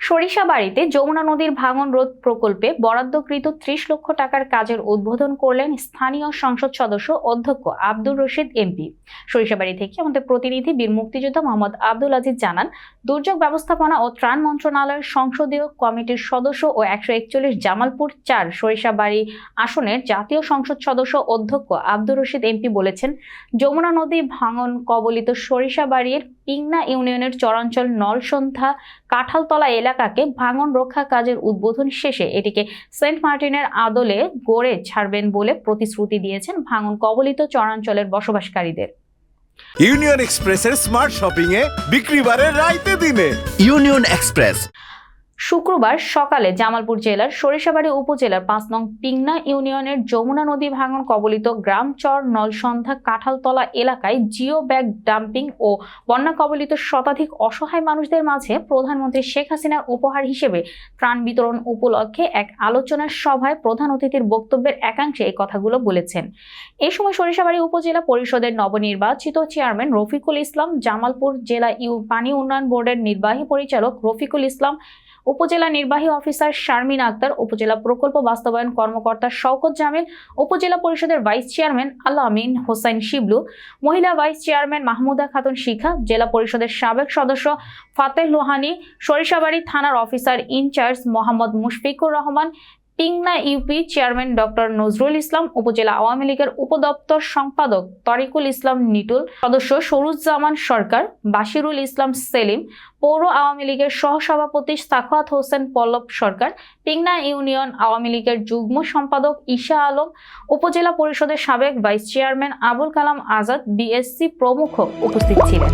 সরিষাবাড়িতে যমুনা নদীর ভাঙন রোধ প্রকল্পে বরাদ্দকৃত ত্রিশ লক্ষ টাকার কাজের উদ্বোধন করলেন স্থানীয় সংসদ সদস্য অধ্যক্ষ আব্দুর রশিদ এমপি। সরিষাবাড়ি থেকে আমাদের প্রতিনিধি বীর মুক্তিযোদ্ধা মোহাম্মদ আব্দুল আজিজ জানান, দুর্যোগ ব্যবস্থাপনা ও ত্রাণ মন্ত্রণালয়ের সংসদীয় কমিটির সদস্য ও একশো একচল্লিশ জামালপুর চার সরিষাবাড়ি আসনের জাতীয় সংসদ সদস্য অধ্যক্ষ আব্দুর রশিদ এমপি বলেছেন, যমুনা নদী ভাঙন কবলিত সরিষাবাড়ির পিংনা ইউনিয়নের চরাঞ্চল নলসন্ধ্যা কাঁঠালতলা এলাকাকে ভাঙন রক্ষা কাজের উদ্বোধন শেষে এটিকে সেন্ট মার্টিনের আদলে গড়ে ছাড়বেন বলে প্রতিশ্রুতি দিয়েছেন ভাঙন কবলিত চরাঞ্চলের বসবাসকারীদের। ইউনিয়ন এক্সপ্রেসের স্মার্ট শপিং এ বিক্রি বাড়ে রাইতে দিনে। ইউনিয়ন এক্সপ্রেস শুক্রবার সকালে জামালপুর জেলার সরিষাবাড়ি উপজেলার পাঁচ নং পিংনা ইউনিয়নের যমুনা নদী ভাঙন কবলিত গ্রাম চর নলসন্ধ্যা কাঁঠালতলা এলাকায় জিও ব্যাগ ডাম্পিং ও বন্যা কবলিত শতাধিক অসহায় মানুষদের মাঝে প্রধানমন্ত্রী শেখ হাসিনার উপহার হিসেবে ত্রাণ বিতরণ উপলক্ষে এক আলোচনার সভায় প্রধান অতিথির বক্তব্যের একাংশে এই কথাগুলো বলেছেন। এ সময় সরিষাবাড়ি উপজেলা পরিষদের নবনির্বাচিত চেয়ারম্যান রফিকুল ইসলাম, জামালপুর জেলা ইউ, পানি উন্নয়ন বোর্ডের নির্বাহী পরিচালক রফিকুল ইসলাম উপজেলা নির্বাহী অফিসার শারমিন আক্তার, উপজেলা প্রকল্প বাস্তবায়ন কর্মকর্তা শওকত জামিল, উপজেলা পরিষদের ভাইস চেয়ারম্যান আল্লাহ আমিন হোসাইন শিবলু, মহিলা ভাইস চেয়ারম্যান মাহমুদা খাতুন শিখা, জেলা পরিষদের সাবেক সদস্য ফাতেহ লোহানি, সরিষাবাড়ি থানার officer incharge Mohammad Mushfiqur Rahman Pingna UP chairman doctor Nazrul Islam, উপজেলা আওয়ামী লীগের উপদপ্তর সম্পাদক তরিকুল ইসলাম নিটুল, সদস্য সরুজ্জামান সরকার, বাশিরুল ইসলাম সেলিম, পৌর আওয়ামী লীগের সহসভাপতি সাখাওয়াত হোসেন পল্লব সরকার পিংনা ইউনিয়ন আওয়ামী লীগের যুগ্ম সম্পাদক ঈশা আলম, উপজেলা পরিষদের সাবেক vice chairman Abul Kalam Azad, BSc প্রমুখ উপস্থিত ছিলেন।